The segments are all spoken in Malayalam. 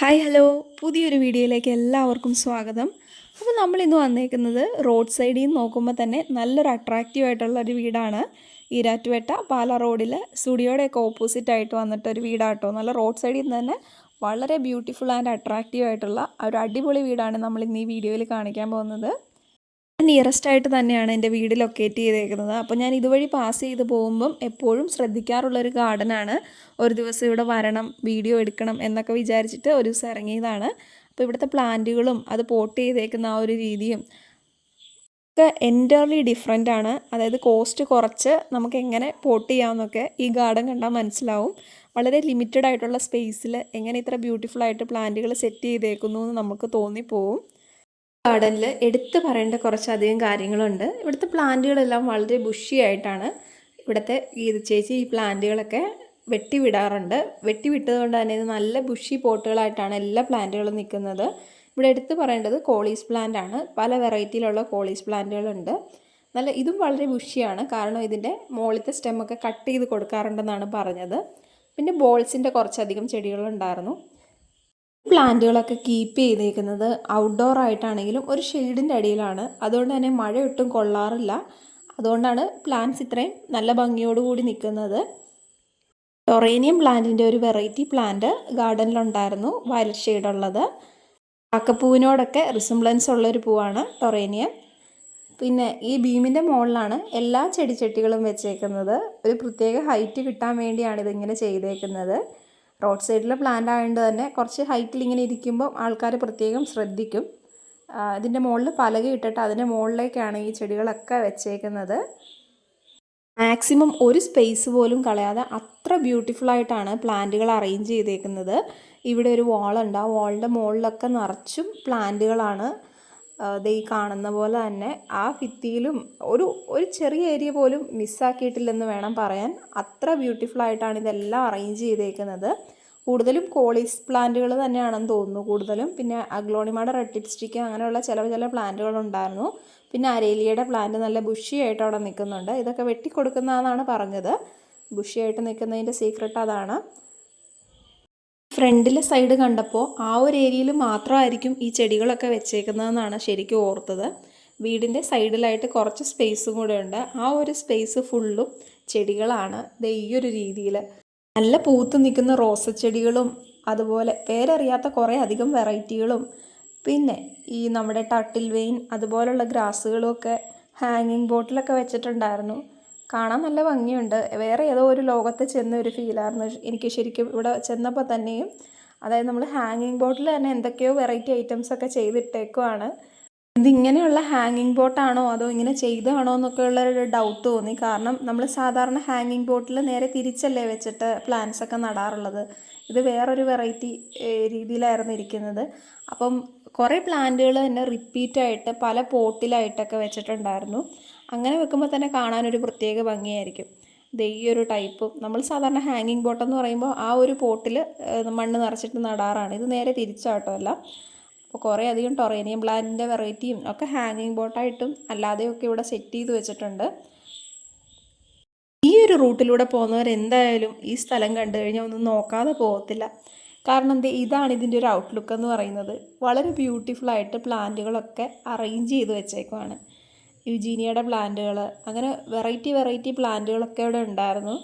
ഹായ് ഹലോ പുതിയൊരു വീഡിയോയിലേക്ക് എല്ലാവർക്കും സ്വാഗതം. അപ്പോൾ നമ്മൾ ഇന്ന് വന്നേക്കുന്നത് റോഡ് സൈഡിൽ നിന്ന് നോക്കുമ്പോൾ തന്നെ നല്ലൊരു അട്രാക്റ്റീവ് ആയിട്ടുള്ള ഒരു വീടാണ്. ഈരാറ്റുപേട്ട പാല റോഡിൽ സ്റ്റുഡിയോയുടെയൊക്കെ ഓപ്പോസിറ്റ് ആയിട്ട് വന്നിട്ട് ഒരു വീടാട്ടോ. നല്ല റോഡ് സൈഡിൽ നിന്ന് തന്നെ വളരെ ബ്യൂട്ടിഫുൾ ആൻഡ് അട്രാക്റ്റീവ് ആയിട്ടുള്ള ഒരു അടിപൊളി വീടാണ് നമ്മൾ ഇന്ന് ഈ വീഡിയോയിൽ കാണിക്കാൻ പോകുന്നത്. നിയറസ്റ്റ് ആയിട്ട് തന്നെയാണ് എന്റെ വീട് ലൊക്കേറ്റ് ചെയ്തേക്കുന്നത്. അപ്പോൾ ഞാൻ ഇതുവഴി പാസ് ചെയ്ത് പോകുമ്പം എപ്പോഴും ശ്രദ്ധിക്കാറുള്ളൊരു ഗാർഡനാണ് ഒരു ദിവസം ഇവിടെ വരണം വീഡിയോ എടുക്കണം എന്നൊക്കെ വിചാരിച്ചിട്ട് ഒരു ദിവസം ഇറങ്ങിയതാണ്. അപ്പോൾ ഇവിടുത്തെ പ്ലാന്റുകളും അത് പോട്ട് ചെയ്തേക്കുന്ന ആ ഒരു രീതിയും ഒക്കെ എന്റർലി ഡിഫറെന്റ് ആണ്. അതായത് കോസ്റ്റ് കുറച്ച് നമുക്ക് എങ്ങനെ പോട്ട് ചെയ്യാമെന്നൊക്കെ ഈ ഗാർഡൻ കണ്ടാൽ മനസ്സിലാവും. വളരെ ലിമിറ്റഡ് ആയിട്ടുള്ള സ്പേസിൽ എങ്ങനെ ഇത്ര ബ്യൂട്ടിഫുൾ ആയിട്ട് പ്ലാന്റുകൾ സെറ്റ് ചെയ്തേക്കുന്നു എന്ന് നമുക്ക് തോന്നിപ്പോവും. ഗാർഡനിൽ എടുത്തു പറയേണ്ട കുറച്ചധികം കാര്യങ്ങളുണ്ട്. ഇവിടുത്തെ പ്ലാന്റുകളെല്ലാം വളരെ ബുഷിയായിട്ടാണ് ഇവിടുത്തെ ഈ ചേച്ചി ഈ പ്ലാന്റുകളൊക്കെ വെട്ടിവിടാറുണ്ട്. വെട്ടിവിട്ടതുകൊണ്ട് തന്നെ ഇത് നല്ല ബുഷി പോട്ടുകളായിട്ടാണ് എല്ലാ പ്ലാന്റുകളും നിൽക്കുന്നത്. ഇവിടെ എടുത്തു പറയേണ്ടത് കോളീസ് പ്ലാന്റ് ആണ് പല വെറൈറ്റിയിലുള്ള കോളീസ് പ്ലാന്റുകളുണ്ട്. നല്ല ഇതും വളരെ ബുഷിയാണ് കാരണം ഇതിന്റെ മുകളിലത്തെ സ്റ്റെമ്മൊക്കെ കട്ട് ചെയ്ത് കൊടുക്കാറുണ്ടെന്നാണ് പറഞ്ഞത്. പിന്നെ ബോൾസിന്റെ കുറച്ചധികം ചെടികളുണ്ടായിരുന്നു. പ്ലാന്റുകളൊക്കെ കീപ്പ് ചെയ്തേക്കുന്നത് ഔട്ട്ഡോർ ആയിട്ടാണെങ്കിലും ഒരു ഷെയ്ഡിന്റെ അടിയിലാണ്. അതുകൊണ്ട് തന്നെ മഴ ഒട്ടും കൊള്ളാറില്ല. അതുകൊണ്ടാണ് പ്ലാന്റ്സ് ഇത്രയും നല്ല ഭംഗിയോടുകൂടി നിൽക്കുന്നത് ടൊറേനിയം പ്ലാന്റിന്റെ ഒരു വെറൈറ്റി പ്ലാന്റ് ഗാർഡനിലുണ്ടായിരുന്നു വയലറ്റ് ഷെയ്ഡുള്ളത് കാക്കപ്പൂവിനോടൊക്കെ റിസംബ്ലൻസ് ഉള്ളൊരു പൂവാണ് ടൊറേനിയം പിന്നെ ഈ ബീമിന്റെ മുകളിലാണ് എല്ലാ ചെടിച്ചട്ടികളും വെച്ചേക്കുന്നത്. ഒരു പ്രത്യേക ഹൈറ്റ് കിട്ടാൻ വേണ്ടിയാണ് ഇതിങ്ങനെ ചെയ്തേക്കുന്നത്. റോഡ് സൈഡിലെ പ്ലാന്റ് ആയതുകൊണ്ട് തന്നെ കുറച്ച് ഹൈറ്റിൽ ഇങ്ങനെ ഇരിക്കുമ്പോൾ ആൾക്കാർ പ്രത്യേകം ശ്രദ്ധിക്കും. ഇതിന്റെ മുകളിൽ പലക ഇട്ടിട്ട് അതിന്റെ മുകളിലേക്കാണ് ഈ ചെടികളൊക്കെ വെച്ചേക്കുന്നത്. മാക്സിമം ഒരു സ്പേസ് പോലും കളയാതെ അത്ര ബ്യൂട്ടിഫുൾ ആയിട്ടാണ് പ്ലാന്റുകൾ അറേഞ്ച് ചെയ്തേക്കുന്നത്. ഇവിടെ ഒരു വാളുണ്ട് ആ വാളിന്റെ മുകളിലൊക്കെ നിറച്ചും പ്ലാന്റുകളാണ് ഈ കാണുന്ന പോലെ തന്നെ. ആ ഭിത്തിയിലും ഒരു ഒരു ചെറിയ ഏരിയ പോലും മിസ്സാക്കിയിട്ടില്ലെന്ന് വേണം പറയാൻ. അത്ര ബ്യൂട്ടിഫുൾ ആയിട്ടാണ് ഇതെല്ലാം അറേഞ്ച് ചെയ്തേക്കുന്നത്. കൂടുതലും കോളീസ് പ്ലാന്റുകൾ തന്നെയാണെന്ന് തോന്നുന്നു കൂടുതലും. പിന്നെ അഗ്ലോണിമയുടെ റെഡ് ലിപ്സ്റ്റിക്ക് അങ്ങനെയുള്ള ചില ചില പ്ലാന്റുകൾ ഉണ്ടായിരുന്നു. പിന്നെ അരേലിയയുടെ പ്ലാന്റ് നല്ല ബുഷിയായിട്ട് അവിടെ നിൽക്കുന്നുണ്ട്. ഇതൊക്കെ വെട്ടിക്കൊടുക്കുന്നതെന്നാണ് പറഞ്ഞത്. ബുഷിയായിട്ട് നിൽക്കുന്നതിന്റെ സീക്രട്ട് അതാണ്. ഫ്രണ്ടിലെ സൈഡ് കണ്ടപ്പോൾ ആ ഒരു ഏരിയയിൽ മാത്രമായിരിക്കും ഈ ചെടികളൊക്കെ വെച്ചേക്കുന്നതെന്നാണ് ശരിക്കും ഓർത്തത്. വീടിന്റെ സൈഡിലായിട്ട് കുറച്ച് സ്പേസും കൂടെ ഉണ്ട്. ആ ഒരു സ്പേസ് ഫുള്ളും ചെടികളാണ് ഇത് ഈ ഒരു രീതിയിൽ. നല്ല പൂത്ത് നിൽക്കുന്ന റോസച്ചെടികളും അതുപോലെ പേരറിയാത്ത കുറേ അധികം വെറൈറ്റികളും. പിന്നെ ഈ നമ്മുടെ ടട്ടിൽ വെയിൻ അതുപോലുള്ള ഗ്രാസുകളും ഒക്കെ ഹാങ്ങിങ് ബോട്ടിലൊക്കെ വെച്ചിട്ടുണ്ടായിരുന്നു. കാണാൻ നല്ല ഭംഗിയുണ്ട്. വേറെ ഏതോ ഒരു ലോകത്ത് ചെന്ന ഒരു ഫീലായിരുന്നു എനിക്ക് ശരിക്കും ഇവിടെ ചെന്നപ്പോൾ തന്നെയും. അതായത് നമ്മൾ ഹാങ്ങിങ് ബോട്ടിൽ തന്നെ എന്തൊക്കെയോ വെറൈറ്റി ഐറ്റംസ് ഒക്കെ ചെയ്തിട്ടേക്കുവാണ്. ഇതിങ്ങനെയുള്ള ഹാങ്ങിങ് ബോട്ടാണോ അതോ ഇങ്ങനെ ചെയ്തതാണോ എന്നൊക്കെ ഉള്ളൊരു ഡൗട്ട് തോന്നി. കാരണം നമ്മൾ സാധാരണ ഹാങ്ങിങ് ബോട്ടിൽ നേരെ തിരിച്ചല്ലേ വെച്ചിട്ട് പ്ലാന്റ്സ് ഒക്കെ നടാറുള്ളത്. ഇത് വേറൊരു വെറൈറ്റി രീതിയിലായിരുന്നു ഇരിക്കുന്നത്. അപ്പം കുറേ പ്ലാന്റുകൾ തന്നെ റിപ്പീറ്റായിട്ട് പല പോട്ടിലായിട്ടൊക്കെ വെച്ചിട്ടുണ്ടായിരുന്നു. അങ്ങനെ വെക്കുമ്പോൾ തന്നെ കാണാനൊരു പ്രത്യേക ഭംഗിയായിരിക്കും. ഈ ഒരു ടൈപ്പും നമ്മൾ സാധാരണ ഹാങ്ങിങ് ബോട്ടെന്ന് പറയുമ്പോൾ ആ ഒരു പോട്ടിൽ മണ്ണ് നിറച്ചിട്ട് നടാറാണ്. ഇത് നേരെ തിരിച്ചാട്ടോ അല്ല. അപ്പോൾ കുറേ അധികം ടൊറേനിയം പ്ലാന്റിന്റെ വെറൈറ്റിയും ഒക്കെ ഹാങ്ങിങ് ബോട്ടായിട്ടും അല്ലാതെയൊക്കെ ഇവിടെ സെറ്റ് ചെയ്ത് വെച്ചിട്ടുണ്ട്. ഈ ഒരു റൂട്ടിലൂടെ പോകുന്നവർ എന്തായാലും ഈ സ്ഥലം കണ്ടു കഴിഞ്ഞാൽ ഒന്നും നോക്കാതെ പോകത്തില്ല. കാരണം എന്ത്? ഇതാണ് ഇതിന്റെ ഒരു ഔട്ട്ലുക്ക് എന്ന് പറയുന്നത്. വളരെ ബ്യൂട്ടിഫുൾ ആയിട്ട് പ്ലാന്റുകളൊക്കെ അറേഞ്ച് ചെയ്ത് വെച്ചേക്കുവാണ്. യുജീനിയയുടെ പ്ലാന്റുകൾ അങ്ങനെ വെറൈറ്റി വെറൈറ്റി പ്ലാന്റുകളൊക്കെ ഇവിടെ ഉണ്ടായിരുന്നു.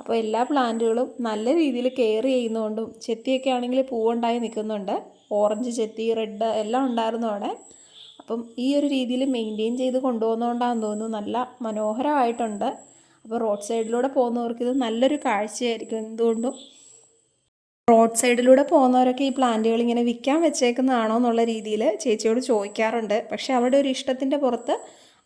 അപ്പോൾ എല്ലാ പ്ലാന്റുകളും നല്ല രീതിയിൽ കെയർ ചെയ്യുന്നതുകൊണ്ടും ചെത്തിയൊക്കെ ആണെങ്കിൽ പൂവുണ്ടായി നിൽക്കുന്നുണ്ട്. ഓറഞ്ച് ചെത്തി റെഡ് എല്ലാം ഉണ്ടായിരുന്നു അവിടെ. അപ്പം ഈ ഒരു രീതിയിൽ മെയിന്റെയിൻ ചെയ്ത് കൊണ്ടുപോകുന്നതുകൊണ്ടാണെന്ന് തോന്നുന്നു നല്ല മനോഹരമായിട്ടുണ്ട്. അപ്പോൾ റോഡ് സൈഡിലൂടെ പോകുന്നവർക്ക് ഇത് നല്ലൊരു കാഴ്ചയായിരിക്കും എന്തുകൊണ്ടും റോഡ് സൈഡിലൂടെ പോകുന്നവരൊക്കെ ഈ പ്ലാന്റുകൾ ഇങ്ങനെ വിൽക്കാൻ വെച്ചേക്കുന്നതാണോ എന്നുള്ള രീതിയിൽ ചേച്ചിയോട് ചോദിക്കാറുണ്ട്. പക്ഷേ അവരുടെ ഒരു ഇഷ്ടത്തിന്റെ പുറത്ത്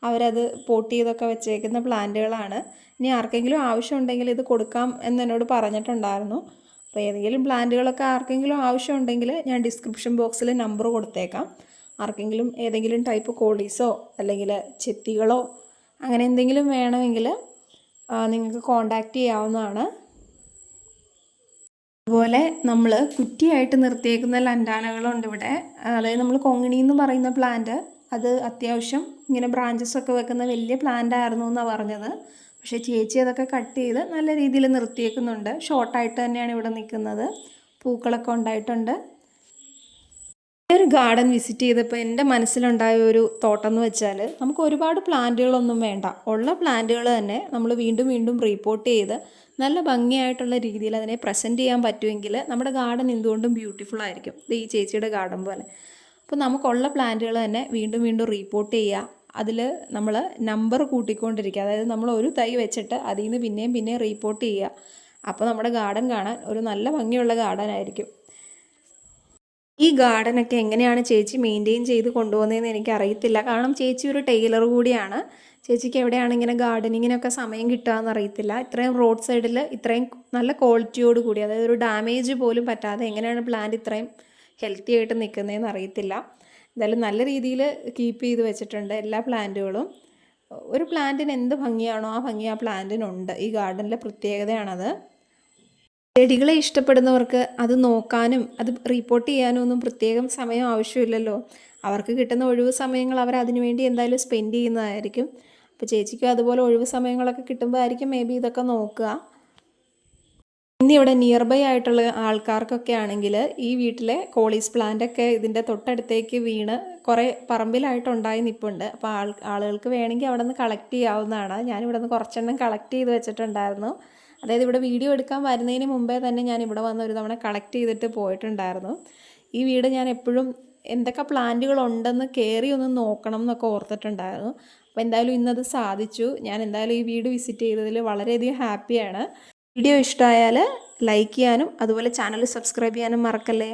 അവരത് പോട്ട് ചെയ്തൊക്കെ വെച്ചേക്കുന്ന പ്ലാന്റുകളാണ്. ഇനി ആർക്കെങ്കിലും ആവശ്യമുണ്ടെങ്കിൽ ഇത് കൊടുക്കാം എന്ന് എന്നോട് പറഞ്ഞിട്ടുണ്ടായിരുന്നു. അപ്പോൾ ഏതെങ്കിലും പ്ലാന്റുകളൊക്കെ ആർക്കെങ്കിലും ആവശ്യമുണ്ടെങ്കിൽ ഞാൻ ഡിസ്ക്രിപ്ഷൻ ബോക്സിൽ നമ്പർ കൊടുത്തേക്കാം. ആർക്കെങ്കിലും ഏതെങ്കിലും ടൈപ്പ് കോളീസോ അല്ലെങ്കിൽ ചെത്തികളോ അങ്ങനെ എന്തെങ്കിലും വേണമെങ്കിൽ നിങ്ങൾക്ക് കോണ്ടാക്റ്റ് ചെയ്യാവുന്നതാണ്. അതുപോലെ നമ്മൾ കുറ്റിയായിട്ട് നിർത്തിയേക്കുന്ന ലൻഡാനകളുണ്ട് ഇവിടെ. അതായത് നമ്മൾ കൊങ്ങിണി എന്ന് പറയുന്ന പ്ലാന്റ് അത് അത്യാവശ്യം ഇങ്ങനെ ബ്രാഞ്ചസ് ഒക്കെ വെക്കുന്ന വലിയ പ്ലാന്റ് ആയിരുന്നു എന്നാണ് പറഞ്ഞത്. പക്ഷേ ചേച്ചി അതൊക്കെ കട്ട് ചെയ്ത് നല്ല രീതിയിൽ നിർത്തിയേക്കുന്നുണ്ട്. ഷോർട്ടായിട്ട് തന്നെയാണ് ഇവിടെ നിൽക്കുന്നത്. പൂക്കളൊക്കെ ഉണ്ടായിട്ടുണ്ട്. ഒരു ഗാർഡൻ വിസിറ്റ് ചെയ്തപ്പോൾ എന്റെ മനസ്സിലുണ്ടായ ഒരു തോട്ടം എന്ന് വെച്ചാൽ നമുക്ക് ഒരുപാട് പ്ലാന്റുകളൊന്നും വേണ്ട. ഉള്ള പ്ലാന്റുകൾ തന്നെ നമ്മൾ വീണ്ടും വീണ്ടും റീപ്പോർട്ട് ചെയ്ത് നല്ല ഭംഗിയായിട്ടുള്ള രീതിയിൽ അതിനെ പ്രസന്റ് ചെയ്യാൻ പറ്റുമെങ്കിൽ നമ്മുടെ ഗാർഡൻ എന്തുകൊണ്ടും ബ്യൂട്ടിഫുൾ ആയിരിക്കും. ഈ ചേച്ചിയുടെ ഗാർഡൻ പോലെ. അപ്പോൾ നമുക്കുള്ള പ്ലാന്റുകൾ തന്നെ വീണ്ടും വീണ്ടും റീപ്പോർട്ട് ചെയ്യുക. അതിൽ നമ്മൾ നമ്പർ കൂട്ടിക്കൊണ്ടിരിക്കുക. അതായത് നമ്മൾ ഒരു തൈ വെച്ചിട്ട് അതിൽ നിന്ന് പിന്നെയും പിന്നെയും റീപ്പോർട്ട് ചെയ്യുക. അപ്പോൾ നമ്മുടെ ഗാർഡൻ കാണാൻ ഒരു നല്ല ഭംഗിയുള്ള ഗാർഡൻ ആയിരിക്കും. ഈ ഗാർഡനൊക്കെ എങ്ങനെയാണ് ചേച്ചി മെയിന്റെയിൻ ചെയ്ത് കൊണ്ടുപോകുന്നതെന്ന് എനിക്കറിയത്തില്ല. കാരണം ചേച്ചി ഒരു ടൈലർ കൂടിയാണ്. ചേച്ചിക്ക് എവിടെയാണ് ഇങ്ങനെ ഗാർഡനിങ്ങിനൊക്കെ സമയം കിട്ടുകയെന്ന് അറിയത്തില്ല. ഇത്രയും റോഡ് സൈഡിൽ ഇത്രയും നല്ല ക്വാളിറ്റിയോട് കൂടി അതായത് ഒരു ഡാമേജ് പോലും പറ്റാതെ എങ്ങനെയാണ് പ്ലാന്റ് ഇത്രയും ഹെൽത്തി ആയിട്ട് നിൽക്കുന്നതെന്ന് അറിയത്തില്ല. എന്തായാലും നല്ല രീതിയിൽ കീപ്പ് ചെയ്ത് വെച്ചിട്ടുണ്ട് എല്ലാ പ്ലാന്റുകളും ഒരു പ്ലാന്റിന് എന്ത് ഭംഗിയാണോ ആ ഭംഗി ആ പ്ലാന്റിനുണ്ട് ഈ ഗാർഡനിലെ പ്രത്യേകതയാണത്. ചെടികളെ ഇഷ്ടപ്പെടുന്നവർക്ക് അത് നോക്കാനും അത് റിപ്പോർട്ട് ചെയ്യാനും ഒന്നും പ്രത്യേകം സമയം ആവശ്യമില്ലല്ലോ. അവർക്ക് കിട്ടുന്ന ഒഴിവ് സമയങ്ങൾ അവർ അതിനുവേണ്ടി എന്തായാലും സ്പെൻഡ് ചെയ്യുന്നതായിരിക്കും. അപ്പോൾ ചേച്ചിക്കും അതുപോലെ ഒഴിവ് സമയങ്ങളൊക്കെ കിട്ടുമ്പോൾ ആയിരിക്കും മേ ബി ഇതൊക്കെ നോക്കുക. ഇവിടെ നിയർ ബൈ ആയിട്ടുള്ള ആൾക്കാർക്കൊക്കെ ആണെങ്കിൽ ഈ വീട്ടിലെ കോളീസ് പ്ലാന്റ് ഒക്കെ ഇതിന്റെ തൊട്ടടുത്തേക്ക് വീണ് കുറേ പറമ്പിലായിട്ടുണ്ടായി നിൽപ്പുണ്ട് അപ്പോൾ ആൾ ആളുകൾക്ക് വേണമെങ്കിൽ അവിടെ നിന്ന് കളക്ട് ചെയ്യാവുന്നതാണ്. ഞാനിവിടെ നിന്ന് കുറച്ചെണ്ണം കളക്ട് ചെയ്ത് വെച്ചിട്ടുണ്ടായിരുന്നു. അതായത് ഇവിടെ വീഡിയോ എടുക്കാൻ വരുന്നതിന് മുമ്പേ തന്നെ ഞാൻ ഇവിടെ വന്ന് ഒരു തവണ കളക്ട് ചെയ്തിട്ട് പോയിട്ടുണ്ടായിരുന്നു. ഈ വീട് ഞാൻ എപ്പോഴും എന്തൊക്കെ പ്ലാന്റുകൾ ഉണ്ടെന്ന് കയറി ഒന്ന് നോക്കണം എന്നൊക്കെ ഓർത്തിട്ടുണ്ടായിരുന്നു. അപ്പോൾ എന്തായാലും ഇന്നത് സാധിച്ചു. ഞാൻ എന്തായാലും ഈ വീട് വിസിറ്റ് ചെയ്തതിൽ വളരെയധികം ഹാപ്പിയാണ് വീഡിയോ ഇഷ്ടമായാൽ ലൈക്ക് ചെയ്യാനും അതുപോലെ ചാനൽ സബ്സ്ക്രൈബ് ചെയ്യാനും മറക്കല്ലേ?